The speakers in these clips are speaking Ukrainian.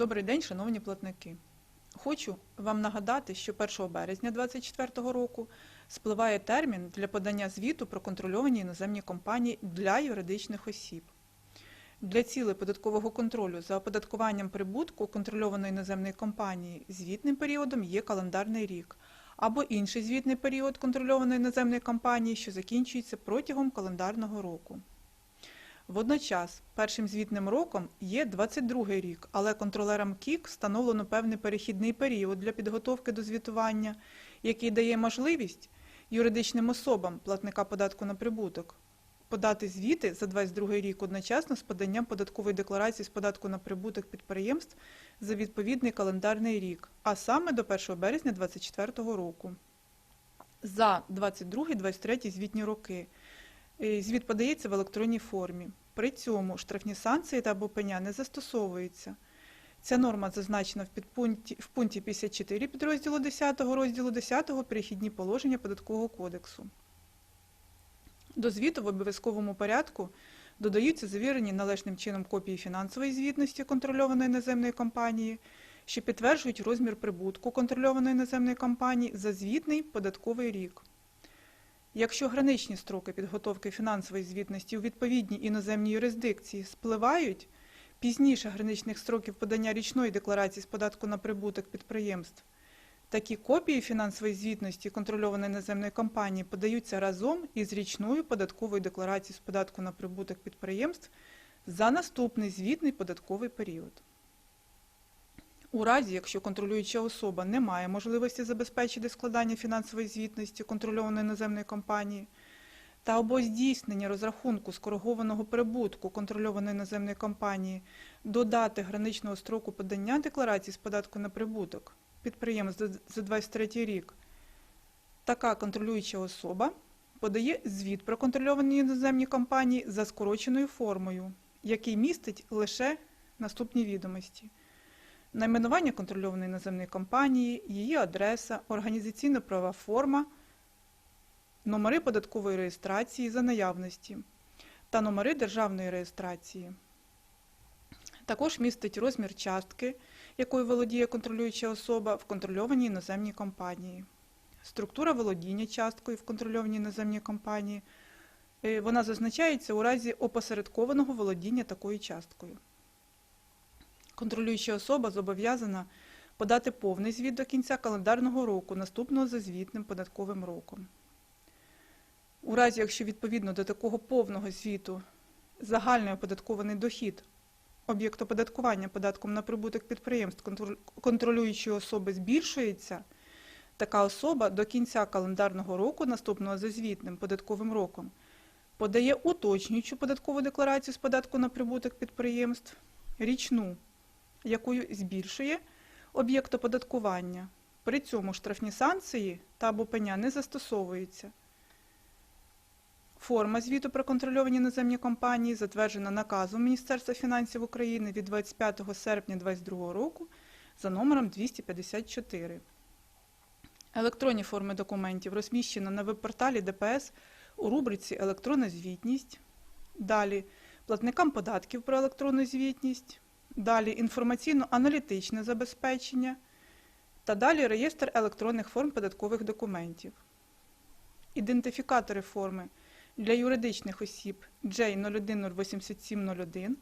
Добрий день, шановні платники. Хочу вам нагадати, що 1 березня 2024 року спливає термін для подання звіту про контрольовані іноземні компанії для юридичних осіб. Для цілей податкового контролю за оподаткуванням прибутку контрольованої іноземної компанії звітним періодом є календарний рік або інший звітний період контрольованої іноземної компанії, що закінчується протягом календарного року. Водночас, першим звітним роком є 22 рік, але контролерам КІК встановлено певний перехідний період для підготовки до звітування, який дає можливість юридичним особам платника податку на прибуток подати звіти за 22 рік одночасно з поданням податкової декларації з податку на прибуток підприємств за відповідний календарний рік, а саме до 1 березня 2024 року. За 22-23 звітні роки Звіт подається в електронній формі. При цьому штрафні санкції та або пеня не застосовуються. Ця норма зазначена в, підпункті, в пункті 54 підрозділу 10 розділу 10 перехідні положення Податкового кодексу. До звіту в обов'язковому порядку додаються завірені належним чином копії фінансової звітності контрольованої іноземної компанії, що підтверджують розмір прибутку контрольованої іноземної компанії за звітний податковий рік. Якщо граничні строки підготовки фінансової звітності у відповідній іноземній юрисдикції спливають, пізніше граничних строків подання річної декларації з податку на прибуток підприємств, такі копії фінансової звітності контрольованої іноземної компанії подаються разом із річною податковою декларацією з податку на прибуток підприємств за наступний звітний податковий період. У разі, якщо контролююча особа не має можливості забезпечити складання фінансової звітності контрольованої іноземної компанії та або здійснення розрахунку скоригованого прибутку контрольованої іноземної компанії до дати граничного строку подання декларації з податку на прибуток підприємств за- за 23 рік, така контролююча особа подає звіт про контрольовані іноземні компанії за скороченою формою, який містить лише наступні відомості найменування контрольованої іноземної компанії, її адреса, організаційно-правова форма, номери податкової реєстрації за наявності та номери державної реєстрації. Також містить розмір частки, якою володіє контролююча особа в контрольованій іноземній компанії, структура володіння часткою в контрольованій іноземній компанії. Е, Вона зазначається у разі опосередкованого володіння такою часткою. Контролююча особа зобов'язана подати повний звіт до кінця календарного року, наступного за звітним податковим роком. У разі, якщо відповідно до такого повного звіту загальний оподаткований дохід об'єкт оподаткування податком на прибуток підприємств контролюючої особи збільшується, така особа до кінця календарного року, наступного за звітним податковим роком, подає уточнюючу податкову декларацію з податку на прибуток підприємств, річну якою збільшує об'єкт оподаткування. При цьому штрафні санкції та або пеня не застосовуються. Форма звіту про контрольовані іноземні компанії затверджена наказом Міністерства фінансів України від 25 серпня 2022 року за номером 254. Електронні форми документів розміщено на веб-порталі ДПС у рубриці Електронна звітність. Далі платникам податків про електронну звітність. Далі інформаційно-аналітичне забезпечення та далі реєстр електронних форм податкових документів. Ідентифікатори форми для юридичних осіб J018701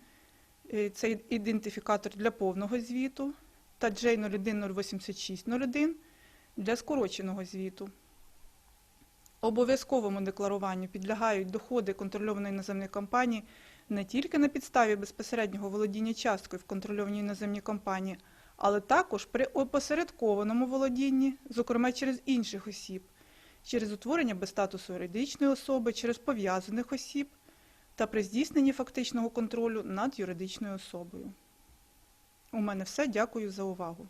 е, це ідентифікатор для повного звіту та J018601 для скороченого звіту. Обов'язковому декларуванню підлягають доходи контрольованої іноземної компанії не тільки на підставі безпосереднього володіння часткою в контрольованій іноземній компанії, але також при опосередкованому володінні, зокрема через інших осіб, через утворення без статусу юридичної особи, через пов'язаних осіб та при здійсненні фактичного контролю над юридичною особою. У мене все. Дякую за увагу.